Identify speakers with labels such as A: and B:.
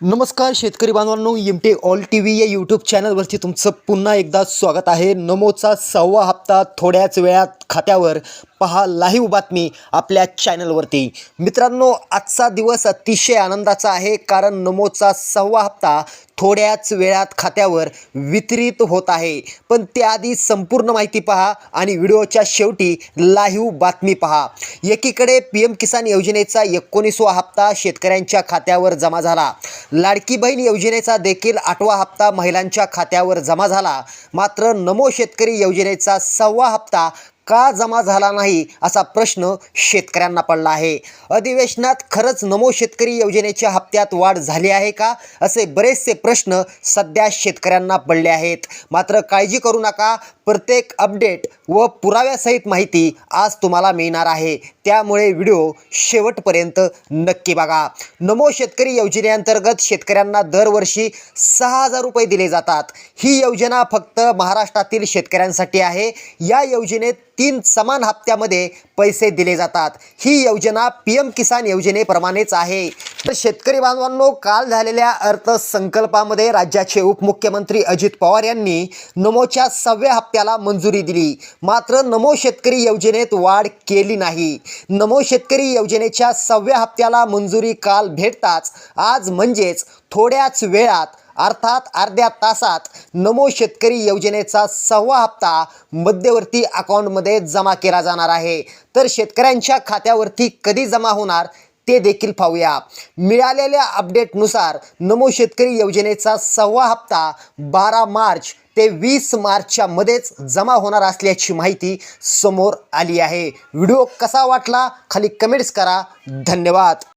A: नमस्कार शेतकरी बांधवांनो M T all T V या यूट्यूब चॅनलवरती तुमचं पुन्हा एकदा स्वागत आहे. नमोचा सहावा हप्ता थोड्याच वेळात खात्यावर पहा लाईव्ह बातमी आपल्या चॅनलवरती. मित्रांनो आजचा दिवस अतिशय आनंदाचा आहे कारण नमोचा सहावा हप्ता थोड्याच वेळात खात्यावर वितरित होत आहे. पण त्याआधी संपूर्ण माहिती पहा आणि व्हिडिओच्या शेवटी लाईव्ह बातमी पहा. एकीकडे पी एम किसान योजनेचा एकोणीसवा हप्ता शेतकऱ्यांच्या खात्यावर जमा झाला. लाडकी बहीण योजनेचा देखील आठवा हप्ता महिलांच्या खात्यावर जमा झाला. मात्र नमो शेतकरी योजनेचा सहावा हप्ता का जमा झाला नाही असा प्रश्न शेतकऱ्यांना पडला आहे. अधिवेशनात खरंच नमो शेतकरी योजनेच्या हप्त्यात वाढ झाली आहे का? असे बरेचसे प्रश्न सध्या शेतकऱ्यांना पडले आहेत. मात्र काळजी करू नका. प्रत्येक अपडेट व पुराव्यासहित माहिती आज तुम्हाला मिळणार आहे. त्यामुळे व्हिडिओ शेवटपर्यंत नक्की बघा. नमो शेतकरी योजनेअंतर्गत शेतकऱ्यांना दरवर्षी सहा हजार रुपये दिले जातात. ही योजना फक्त महाराष्ट्रातील शेतकऱ्यांसाठी आहे. या योजनेत तीन समान हप्त्यामध्ये पैसे दिले जातात. ही योजना पी एम किसान योजनेप्रमाणेच आहे. तर शेतकरी बांधवांनो काल झालेल्या अर्थसंकल्पामध्ये राज्याचे उपमुख्यमंत्री अजित पवार यांनी नमोच्या सहाव्या हप्त्याला मंजुरी दिली. मात्र नमो शेतकरी योजनेत वाढ केली नाही. नमो शेतकरी योजनेच्या सहाव्या हप्त्याला मंजुरी काल भेटताच आज म्हणजेच थोड्याच वेळात अर्थात अर्ध्या तासात नमो शेतकरी योजनेचा सहावा हप्ता मध्यवर्ती अकाउंटमध्ये जमा केला जाणार आहे. तर शेतकऱ्यांच्या खात्यावरती कधी जमा होणार ते देखील पाहूया. मिळालेल्या अपडेटनुसार नमो शेतकरी योजनेचा सहावा हप्ता बारा मार्च ते वीस मार्चच्या मध्येच जमा होणार असल्याची माहिती समोर आली आहे. व्हिडिओ कसा वाटला? खाली कमेंट्स करा. धन्यवाद.